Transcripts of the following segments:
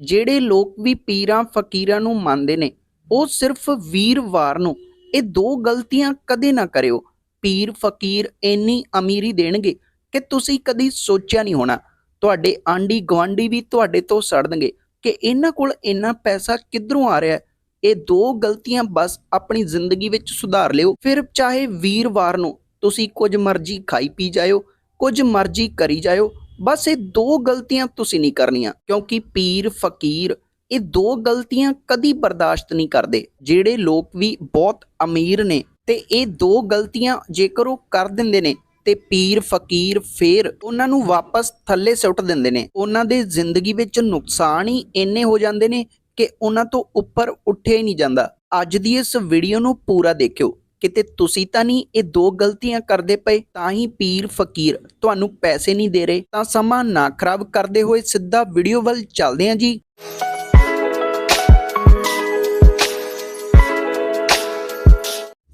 ਜਿਹੜੇ ਲੋਕ ਵੀ ਪੀਰਾਂ, ਫਕੀਰਾਂ ਨੂੰ ਮੰਨਦੇ ਨੇ, ਉਹ ਸਿਰਫ ਵੀਰਵਾਰ ਨੂੰ, ਇਹ ਦੋ ਗਲਤੀਆਂ ਕਦੇ ਨਾ ਕਰਿਓ। ਪੀਰ, ਫਕੀਰ ਇੰਨੀ ਅਮੀਰੀ ਦੇਣਗੇ ਕਿ ਤੁਸੀਂ ਕਦੀ ਸੋਚਿਆ ਨਹੀਂ ਹੋਣਾ। ਤੁਹਾਡੇ ਆਂਢੀ ਗਵਾਂਢੀ ਵੀ ਤੁਹਾਡੇ ਤੋਂ ਸੜਨਗੇ ਕਿ ਇਹਨਾਂ ਕੋਲ ਇੰਨਾ ਪੈਸਾ ਕਿੱਧਰੋਂ ਆ ਰਿਹਾ ਇਹ ਦੋ ਗਲਤੀਆਂ ਬਸ ਆਪਣੀ ਜ਼ਿੰਦਗੀ ਵਿੱਚ ਸੁਧਾਰ ਲਿਓ। ਫਿਰ ਚਾਹੇ ਵੀਰਵਾਰ ਨੂੰ ਤੁਸੀਂ ਕੁਝ ਮਰਜ਼ੀ ਖਾਈ ਪੀ ਜਾਇਓ, ਕੁਝ ਮਰਜ਼ੀ ਕਰੀ ਜਾਇਓ ਬਸ ਇਹ ਦੋ ਗਲਤੀਆਂ ਤੁਸੀਂ ਨਹੀਂ ਕਰਨੀਆਂ, ਕਿਉਂਕਿ ਪੀਰ, ਫਕੀਰ ਇਹ ਦੋ ਗਲਤੀਆਂ ਕਦੀ ਬਰਦਾਸ਼ਤ ਨਹੀਂ ਕਰਦੇ, ਜਿਹੜੇ ਲੋਕ ਵੀ ਬਹੁਤ ਅਮੀਰ ਨੇ ਤੇ ਇਹ ਦੋ ਗਲਤੀਆਂ ਜੇਕਰ ਉਹ ਕਰ ਦਿੰਦੇ ਨੇ ਤੇ ਪੀਰ, ਫਕੀਰ ਫੇਰ ਉਹਨਾਂ ਨੂੰ ਵਾਪਸ ਥੱਲੇ ਸੁੱਟ ਦਿੰਦੇ ਨੇ। ਉਹਨਾਂ ਦੇ ਜ਼ਿੰਦਗੀ ਵਿੱਚ ਨੁਕਸਾਨ ਹੀ ਇੰਨੇ ਹੋ ਜਾਂਦੇ ਨੇ ਕਿ ਉਹਨਾਂ ਤੋਂ ਉੱਪਰ ਉੱਠਿਆ ਹੀ ਨਹੀਂ ਜਾਂਦਾ। ਅੱਜ ਦੀ ਇਸ ਵੀਡੀਓ ਨੂੰ ਪੂਰਾ ਦੇਖਿਓ। ਕਿਤੇ ਤੁਸੀਂ ਤਾਂ ਨਹੀਂ ਇਹ ਦੋ ਗਲਤੀਆਂ ਕਰਦੇ ਪਏ, ਤਾਂ ਹੀ ਪੀਰ ਫਕੀਰ ਤੁਹਾਨੂੰ ਪੈਸੇ ਨਹੀਂ ਦੇ ਰਹੇ, ਤਾਂ ਸਮਾਂ ਨਾ ਖਰਾਬ ਕਰਦੇ ਹੋਏ ਸਿੱਧਾ ਵੀਡੀਓ ਵੱਲ ਚੱਲਦੇ ਹਾਂ ਜੀ।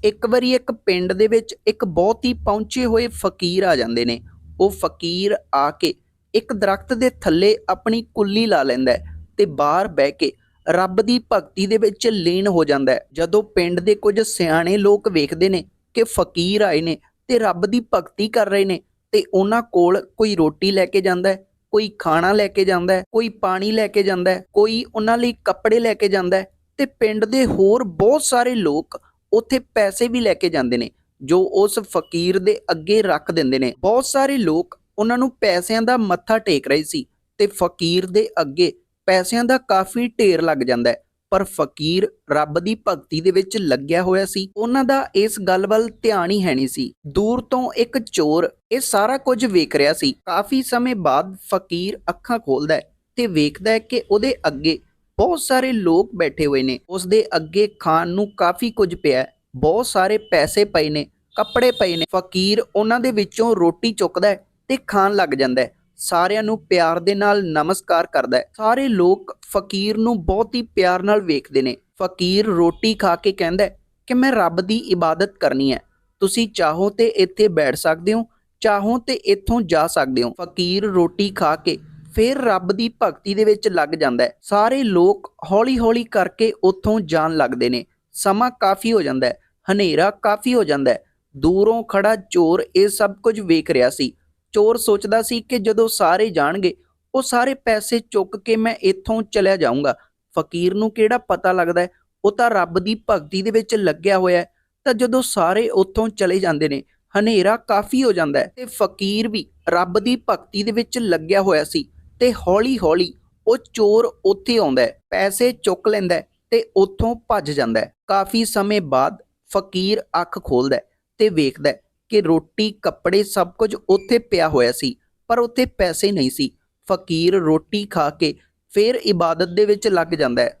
ਇੱਕ ਵਾਰੀ ਇੱਕ ਪਿੰਡ ਦੇ ਵਿੱਚ ਇੱਕ ਬਹੁਤ ਹੀ ਪਹੁੰਚੇ ਹੋਏ ਫਕੀਰ ਆ ਜਾਂਦੇ ਨੇ। ਉਹ ਫਕੀਰ ਆ ਕੇ ਇੱਕ ਦਰਖਤ ਦੇ ਥੱਲੇ ਆਪਣੀ ਕੁੱਲੀ ਲਾ ਲੈਂਦਾ ਤੇ ਬਾਹਰ ਬਹਿ ਕੇ ਰੱਬ ਦੀ ਭਗਤੀ ਦੇ ਵਿੱਚ ਲੀਨ ਹੋ ਜਾਂਦਾ ਹੈ। ਜਦੋਂ ਪਿੰਡ ਦੇ ਕੁਝ ਸਿਆਣੇ ਲੋਕ ਵੇਖਦੇ ਨੇ ਕਿ ਫਕੀਰ ਆਏ ਨੇ ਤੇ ਰੱਬ ਦੀ ਭਗਤੀ ਕਰ ਰਹੇ ਨੇ, ਤੇ ਉਹਨਾਂ ਕੋਲ ਕੋਈ ਰੋਟੀ ਲੈ ਕੇ ਜਾਂਦਾ ਹੈ, ਕੋਈ ਖਾਣਾ ਲੈ ਕੇ ਜਾਂਦਾ ਹੈ, ਕੋਈ ਪਾਣੀ ਲੈ ਕੇ ਜਾਂਦਾ ਹੈ, ਕੋਈ ਉਹਨਾਂ ਲਈ ਕੱਪੜੇ ਲੈ ਕੇ ਜਾਂਦਾ ਹੈ, ਤੇ ਪਿੰਡ ਦੇ ਹੋਰ ਬਹੁਤ ਸਾਰੇ ਲੋਕ ਉੱਥੇ ਪੈਸੇ ਵੀ ਲੈ ਕੇ ਜਾਂਦੇ ਨੇ, ਜੋ ਉਸ ਫਕੀਰ ਦੇ ਅੱਗੇ ਰੱਖ ਦਿੰਦੇ ਨੇ। ਬਹੁਤ ਸਾਰੇ ਲੋਕ ਉਹਨਾਂ ਨੂੰ ਪੈਸਿਆਂ ਦਾ ਮੱਥਾ ਟੇਕ ਰਹੇ ਸੀ ਤੇ ਫਕੀਰ ਦੇ ਅੱਗੇ ਪੈਸਿਆਂ ਦਾ ਕਾਫੀ ਢੇਰ ਲੱਗ ਜਾਂਦਾ ਹੈ। ਪਰ ਫਕੀਰ ਰੱਬ ਦੀ ਭਗਤੀ ਦੇ ਵਿੱਚ ਲੱਗਿਆ ਹੋਇਆ ਸੀ। ਉਹਨਾਂ ਦਾ ਇਸ ਗੱਲ ਵੱਲ ਧਿਆਨ ਹੀ ਹੈ ਨਹੀਂ ਸੀ। ਦੂਰ ਤੋਂ ਇੱਕ ਚੋਰ ਇਹ ਸਾਰਾ ਕੁਝ ਵੇਖ ਰਿਹਾ ਸੀ। ਕਾਫੀ ਸਮੇਂ ਬਾਅਦ ਫਕੀਰ ਅੱਖਾਂ ਖੋਲਦਾ ਹੈ ਤੇ ਵੇਖਦਾ ਹੈ ਕਿ ਉਹਦੇ ਅੱਗੇ ਬਹੁਤ ਸਾਰੇ ਲੋਕ ਬੈਠੇ ਹੋਏ ਨੇ। ਉਸ ਦੇ ਅੱਗੇ ਖਾਣ ਨੂੰ ਕਾਫੀ ਕੁਝ ਪਿਆ ਬਹੁਤ ਸਾਰੇ ਪੈਸੇ ਪਏ ਨੇ, ਕੱਪੜੇ ਪਏ ਨੇ। ਫਕੀਰ ਉਹਨਾਂ ਦੇ ਵਿੱਚੋਂ ਰੋਟੀ ਚੁੱਕਦਾ ਹੈ ਤੇ ਖਾਣ ਲੱਗ ਜਾਂਦਾ ਹੈ। ਸਾਰਿਆਂ ਨੂੰ ਪਿਆਰ ਦੇ ਨਾਲ ਨਮਸਕਾਰ ਕਰਦਾ ਹੈ। ਸਾਰੇ ਲੋਕ ਫਕੀਰ ਨੂੰ ਬਹੁਤ ਹੀ ਪਿਆਰ ਨਾਲ ਵੇਖਦੇ ਨੇ। ਫਕੀਰ ਰੋਟੀ ਖਾ ਕੇ ਕਹਿੰਦਾ ਹੈ ਕਿ ਮੈਂ ਰੱਬ ਦੀ ਇਬਾਦਤ ਕਰਨੀ ਹੈ। ਤੁਸੀਂ ਚਾਹੋ ਤੇ ਇੱਥੇ ਬੈਠ ਸਕਦੇ ਹੋ, ਚਾਹੋ ਤੇ ਇੱਥੋਂ ਜਾ ਸਕਦੇ ਹੋ। ਫਕੀਰ ਰੋਟੀ ਖਾ ਕੇ ਫਿਰ ਰੱਬ ਦੀ ਭਗਤੀ ਦੇ ਵਿੱਚ ਲੱਗ ਜਾਂਦਾ ਹੈ। ਸਾਰੇ ਲੋਕ ਹੌਲੀ-ਹੌਲੀ ਕਰਕੇ ਉੱਥੋਂ ਜਾਣ ਲੱਗਦੇ ਨੇ। ਸਮਾਂ ਕਾਫੀ ਹੋ ਜਾਂਦਾ ਹੈ, ਹਨੇਰਾ ਕਾਫੀ ਹੋ ਜਾਂਦਾ ਹੈ। ਦੂਰੋਂ ਖੜਾ ਚੋਰ ਇਹ ਸਭ ਕੁਝ ਵੇਖ ਰਿਹਾ ਸੀ। ਚੋਰ ਸੋਚਦਾ ਸੀ ਕਿ ਜਦੋਂ ਸਾਰੇ ਜਾਣਗੇ, ਉਹ ਸਾਰੇ ਪੈਸੇ ਚੁੱਕ ਕੇ ਮੈਂ ਇੱਥੋਂ ਚਲਿਆ ਜਾਊਂਗਾ। ਫਕੀਰ ਨੂੰ ਕਿਹੜਾ ਪਤਾ ਲੱਗਦਾ ਉਹ ਤਾਂ ਰੱਬ ਦੀ ਭਗਤੀ ਦੇ ਵਿੱਚ ਲੱਗਿਆ ਹੋਇਆ ਤਾਂ ਜਦੋਂ ਸਾਰੇ ਉੱਥੋਂ ਚਲੇ ਜਾਂਦੇ ਨੇ, ਹਨੇਰਾ ਕਾਫੀ ਹੋ ਜਾਂਦਾ ਹੈ ਤੇ ਫਕੀਰ ਵੀ ਰੱਬ ਦੀ ਭਗਤੀ ਦੇ ਵਿੱਚ ਲੱਗਿਆ ਹੋਇਆ ਸੀ ਤੇ ਹੌਲੀ-ਹੌਲੀ ਉਹ ਚੋਰ ਉੱਥੇ ਆਉਂਦਾ ਹੈ, ਪੈਸੇ ਚੁੱਕ ਲੈਂਦਾ ਹੈ ਤੇ ਉੱਥੋਂ ਭੱਜ ਜਾਂਦਾ ਹੈ। ਕਾਫੀ ਸਮੇਂ ਬਾਅਦ ਫਕੀਰ ਅੱਖ ਖੋਲਦਾ ਹੈ ਤੇ ਵੇਖਦਾ ਹੈ ਕਿ ਰੋਟੀ, ਕੱਪੜੇ ਸਭ ਕੁਝ ਉੱਥੇ ਪਿਆ ਹੋਇਆ ਸੀ, ਪਰ ਉੱਥੇ ਪੈਸੇ ਨਹੀਂ ਸੀ। ਫਕੀਰ ਰੋਟੀ ਖਾ ਕੇ ਫਿਰ ਇਬਾਦਤ ਦੇ ਵਿੱਚ ਲੱਗ ਜਾਂਦਾ ਹੈ।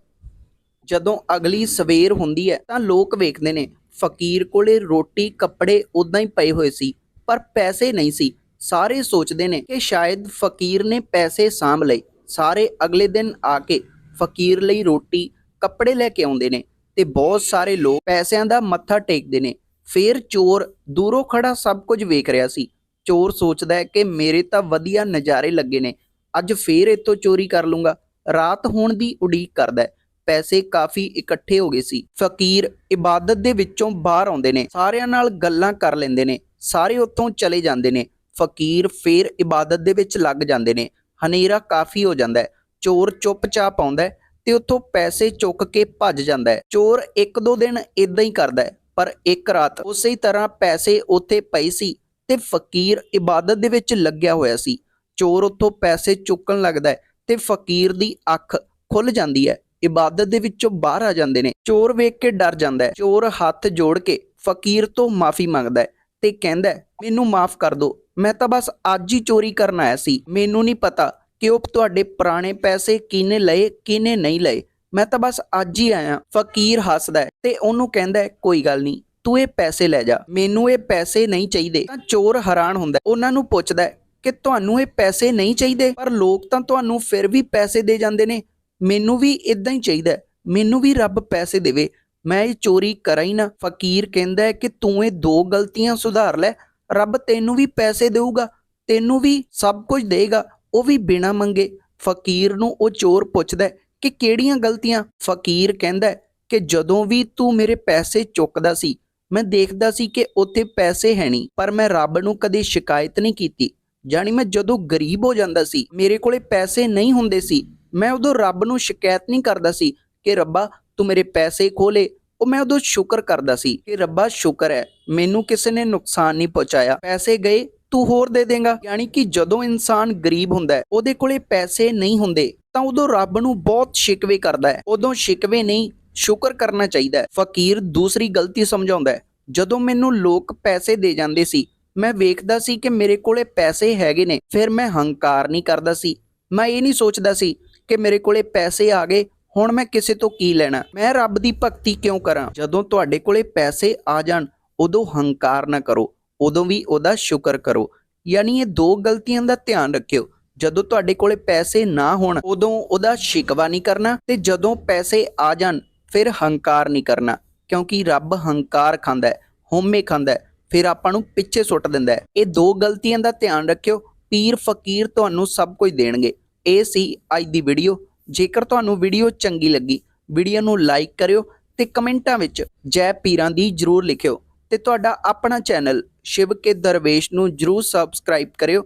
ਜਦੋਂ ਅਗਲੀ ਸਵੇਰ ਹੁੰਦੀ ਹੈ ਤਾਂ ਲੋਕ ਵੇਖਦੇ ਨੇ, ਫਕੀਰ ਕੋਲੇ ਰੋਟੀ, ਕੱਪੜੇ ਉਦਾਂ ਹੀ ਪਏ ਹੋਏ ਸੀ, ਪਰ ਪੈਸੇ ਨਹੀਂ ਸੀ। ਸਾਰੇ ਸੋਚਦੇ ਨੇ ਕਿ ਸ਼ਾਇਦ ਫਕੀਰ ਨੇ ਪੈਸੇ ਸਾਂਭ ਲਏ। ਸਾਰੇ ਅਗਲੇ ਦਿਨ ਆ ਕੇ ਫਕੀਰ ਲਈ ਰੋਟੀ, ਕੱਪੜੇ ਲੈ ਕੇ ਆਉਂਦੇ ਨੇ ਤੇ ਬਹੁਤ ਸਾਰੇ ਲੋਕ ਪੈਸਿਆਂ ਦਾ ਮੱਥਾ ਟੇਕਦੇ ਨੇ। ਫੇਰ ਚੋਰ ਦੂਰੋਂ ਖੜਾ ਸਭ ਕੁਝ ਵੇਖ ਰਿਹਾ ਸੀ। ਚੋਰ ਸੋਚਦਾ ਹੈ ਕਿ ਮੇਰੇ ਤਾਂ ਵਧੀਆ ਨਜ਼ਾਰੇ ਲੱਗੇ ਨੇ। ਅੱਜ ਫੇਰ ਇੱਥੋਂ ਚੋਰੀ ਕਰ ਲੂੰਗਾ। ਰਾਤ ਹੋਣ ਦੀ ਉਡੀਕ ਕਰਦਾ ਪੈਸੇ ਕਾਫੀ ਇਕੱਠੇ ਹੋ ਗਏ ਸੀ। ਫਕੀਰ ਇਬਾਦਤ ਦੇ ਵਿੱਚੋਂ ਬਾਹਰ ਆਉਂਦੇ ਨੇ। ਸਾਰਿਆਂ ਨਾਲ ਗੱਲਾਂ ਕਰ ਲੈਂਦੇ ਨੇ। ਸਾਰੇ ਉੱਥੋਂ ਚਲੇ ਜਾਂਦੇ ਨੇ। ਫਕੀਰ ਫੇਰ ਇਬਾਦਤ ਦੇ ਵਿੱਚ ਲੱਗ ਜਾਂਦੇ ਨੇ। ਹਨੇਰਾ ਕਾਫੀ ਹੋ ਜਾਂਦਾ ਹੈ। ਚੋਰ ਚੁੱਪਚਾਪ ਆਉਂਦਾ ਤੇ ਉੱਥੋਂ ਪੈਸੇ ਚੁੱਕ ਕੇ ਭੱਜ ਜਾਂਦਾ ਹੈ। ਚੋਰ ਇੱਕ ਦੋ ਦਿਨ ਇਦਾਂ ਹੀ ਕਰਦਾ ਹੈ। ਪਰ ਇੱਕ ਰਾਤ ਉਸੇ ਤਰ੍ਹਾਂ ਪੈਸੇ ਉੱਥੇ ਪਏ ਸੀ ਤੇ ਫਕੀਰ ਇਬਾਦਤ ਦੇ ਵਿੱਚ ਲੱਗਿਆ ਹੋਇਆ ਸੀ। ਚੋਰ ਉੱਥੋਂ ਪੈਸੇ ਚੁੱਕਣ ਲੱਗਦਾ ਹੈ ਤੇ ਫਕੀਰ ਦੀ ਅੱਖ ਖੁੱਲ ਜਾਂਦੀ ਹੈ। ਇਬਾਦਤ ਦੇ ਵਿੱਚੋਂ ਬਾਹਰ ਆ ਜਾਂਦੇ ਨੇ। ਚੋਰ ਵੇਖ ਕੇ ਡਰ ਜਾਂਦਾ ਹੈ। ਚੋਰ ਹੱਥ ਜੋੜ ਕੇ ਫਕੀਰ ਤੋਂ ਮਾਫੀ ਮੰਗਦਾ ਹੈ ਤੇ ਕਹਿੰਦਾ ਹੈ, ਮੈਨੂੰ ਮਾਫ ਕਰ ਦਿਓ ਮੈਂ ਤਾਂ ਬਸ ਅੱਜ ਹੀ ਚੋਰੀ ਕਰਨ ਆਇਆ ਸੀ। ਮੈਨੂੰ ਨਹੀਂ ਪਤਾ ਕਿ ਉਹ ਤੁਹਾਡੇ ਪੁਰਾਣੇ ਪੈਸੇ ਕਿਨੇ ਲਏ ਕਿਨੇ ਨਹੀਂ ਲਏ। ਮੈਂ ਤਾਂ ਬਸ ਅੱਜ ਹੀ ਆਇਆ। ਫਕੀਰ ਹੱਸਦਾ ਤੇ ਉਹਨੂੰ ਕਹਿੰਦਾ ਕੋਈ ਗੱਲ ਨਹੀਂ, ਤੂੰ ਇਹ ਪੈਸੇ ਲੈ ਜਾ। ਮੈਨੂੰ ਇਹ ਪੈਸੇ ਨਹੀਂ ਚਾਹੀਦੇ। ਤਾਂ ਚੋਰ ਹੈਰਾਨ ਹੁੰਦਾ ਉਹਨਾਂ ਨੂੰ ਪੁੱਛਦਾ ਕਿ ਤੁਹਾਨੂੰ ਇਹ ਪੈਸੇ ਨਹੀਂ ਚਾਹੀਦੇ? ਪਰ ਲੋਕ ਤਾਂ ਤੁਹਾਨੂੰ ਫਿਰ ਵੀ ਪੈਸੇ ਦੇ ਜਾਂਦੇ ਨੇ। ਮੈਨੂੰ ਵੀ ਇਦਾਂ ਹੀ ਚਾਹੀਦਾ ਮੈਨੂੰ ਵੀ ਰੱਬ ਪੈਸੇ ਦੇਵੇ। ਮੈਂ ਇਹ ਚੋਰੀ ਕਰਾਂ ਹੀ ਨਾ। ਫਕੀਰ ਕਹਿੰਦਾ ਹੈ ਕਿ ਤੂੰ ਇਹ ਦੋ ਗਲਤੀਆਂ ਸੁਧਾਰ ਲੈ। ਰੱਬ ਤੈਨੂੰ ਵੀ ਪੈਸੇ ਦੇਊਗਾ, ਤੈਨੂੰ ਵੀ ਸਭ ਕੁਝ ਦੇਗਾ। ਉਹ ਵੀ ਬਿਨਾ ਮੰਗੇ। ਫਕੀਰ ਨੂੰ ਉਹ ਚੋਰ ਪੁੱਛਦਾ ਕਿ ਕਿਹੜੀਆਂ ਗਲਤੀਆਂ ਫਕੀਰ ਕਹਿੰਦਾ ਕਿ ਜਦੋਂ ਵੀ ਤੂੰ ਮੇਰੇ ਪੈਸੇ ਚੁੱਕਦਾ ਸੀ, ਮੈਂ ਦੇਖਦਾ ਸੀ ਕਿ ਉੱਥੇ ਪੈਸੇ ਹੈ ਨਹੀਂ, ਪਰ ਮੈਂ ਰੱਬ ਨੂੰ ਕਦੇ ਸ਼ਿਕਾਇਤ ਨਹੀਂ ਕੀਤੀ। ਜਾਣੀ ਮੈਂ ਜਦੋਂ ਗਰੀਬ ਹੋ ਜਾਂਦਾ ਸੀ, ਮੇਰੇ ਕੋਲੇ ਪੈਸੇ ਨਹੀਂ ਹੁੰਦੇ ਸੀ, ਮੈਂ ਉਦੋਂ ਰੱਬ ਨੂੰ ਸ਼ਿਕਾਇਤ ਨਹੀਂ ਕਰਦਾ ਸੀ ਕਿ ਰੱਬਾ ਤੂੰ ਮੇਰੇ ਪੈਸੇ ਖੋਲੇ ਉਹ ਮੈਂ ਉਦੋਂ ਸ਼ੁਕਰ ਕਰਦਾ ਸੀ ਕਿ ਰੱਬਾ ਸ਼ੁਕਰ ਹੈ, ਮੈਨੂੰ ਕਿਸੇ ਨੇ ਨੁਕਸਾਨ ਨਹੀਂ ਪਹੁੰਚਾਇਆ। ਪੈਸੇ ਗਏ, ਤੂੰ ਹੋਰ ਦੇ ਦੇਗਾ। ਯਾਨੀ ਕਿ ਜਦੋਂ ਇਨਸਾਨ ਗਰੀਬ ਹੁੰਦਾ ਹੈ, ਉਹਦੇ ਕੋਲੇ ਪੈਸੇ ਨਹੀਂ ਹੁੰਦੇ ਤਾਂ ਉਦੋਂ ਰੱਬ ਨੂੰ ਬਹੁਤ ਸ਼ਿਕਵੇ ਕਰਦਾ ਹੈ। ਉਦੋਂ ਸ਼ਿਕਵੇ ਨਹੀਂ, ਸ਼ੁਕਰ ਕਰਨਾ ਚਾਹੀਦਾ ਹੈ। ਫਕੀਰ ਦੂਸਰੀ ਗਲਤੀ ਸਮਝਾਉਂਦਾ ਹੈ। ਜਦੋਂ ਮੈਨੂੰ ਲੋਕ ਪੈਸੇ ਦੇ ਜਾਂਦੇ ਸੀ, ਮੈਂ ਵੇਖਦਾ ਸੀ ਕਿ ਮੇਰੇ ਕੋਲੇ ਪੈਸੇ ਹੈਗੇ ਨੇ, ਫਿਰ ਮੈਂ ਹੰਕਾਰ ਨਹੀਂ ਕਰਦਾ ਸੀ। ਮੈਂ ਇਹ ਨਹੀਂ ਸੋਚਦਾ ਸੀ ਕਿ ਮੇਰੇ ਕੋਲੇ ਪੈਸੇ ਆ ਗਏ, ਹੁਣ ਮੈਂ ਕਿਸੇ ਤੋਂ ਕੀ ਲੈਣਾ? ਮੈਂ ਰੱਬ ਦੀ ਭਗਤੀ ਕਿਉਂ ਕਰਾਂ? ਜਦੋਂ ਤੁਹਾਡੇ ਕੋਲੇ ਪੈਸੇ ਆ ਜਾਣ, ਉਦੋਂ ਹੰਕਾਰ ਨਾ ਕਰੋ, ਉਦੋਂ ਵੀ ਉਹਦਾ ਸ਼ੁਕਰ ਕਰੋ। ਯਾਨੀ ਇਹ ਦੋ ਗਲਤੀਆਂ ਦਾ ਧਿਆਨ ਰੱਖਿਓ। ਜਦੋਂ ਤੁਹਾਡੇ ਕੋਲੇ ਪੈਸੇ ਨਾ ਹੋਣ, ਉਦੋਂ ਉਹਦਾ ਸ਼ਿਕਵਾ ਨਹੀਂ ਕਰਨਾ ਤੇ ਜਦੋਂ ਪੈਸੇ ਆ ਜਾਣ, ਫਿਰ ਹੰਕਾਰ ਨਹੀਂ ਕਰਨਾ। ਕਿਉਂਕਿ ਰੱਬ ਹੰਕਾਰ ਖਾਂਦਾ ਹੈ, ਹਉਮੈ ਖਾਂਦਾ ਹੈ, ਫਿਰ ਆਪਾਂ ਨੂੰ ਪਿੱਛੇ ਸੁੱਟ ਦਿੰਦਾ ਹੈ। ਇਹ ਦੋ ਗਲਤੀਆਂ ਦਾ ਧਿਆਨ ਰੱਖਿਓ, ਪੀਰ ਫਕੀਰ ਤੁਹਾਨੂੰ ਸਭ ਕੁਝ ਦੇਣਗੇ। ਇਹ ਸੀ ਅੱਜ ਦੀ ਵੀਡੀਓ। ਜੇਕਰ ਤੁਹਾਨੂੰ ਵੀਡੀਓ ਚੰਗੀ ਲੱਗੀ, ਵੀਡੀਓ ਨੂੰ ਲਾਈਕ ਕਰਿਓ ਤੇ ਕਮੈਂਟਾਂ ਵਿੱਚ ਜੈ ਪੀਰਾਂ ਦੀ ਜਰੂਰ ਲਿਖਿਓ ਤੇ ਤੁਹਾਡਾ ਆਪਣਾ ਚੈਨਲ ਸ਼ਿਵ ਕੇ ਦਰਵੇਸ਼ ਨੂੰ ਜਰੂਰ ਸਬਸਕ੍ਰਾਈਬ ਕਰਿਓ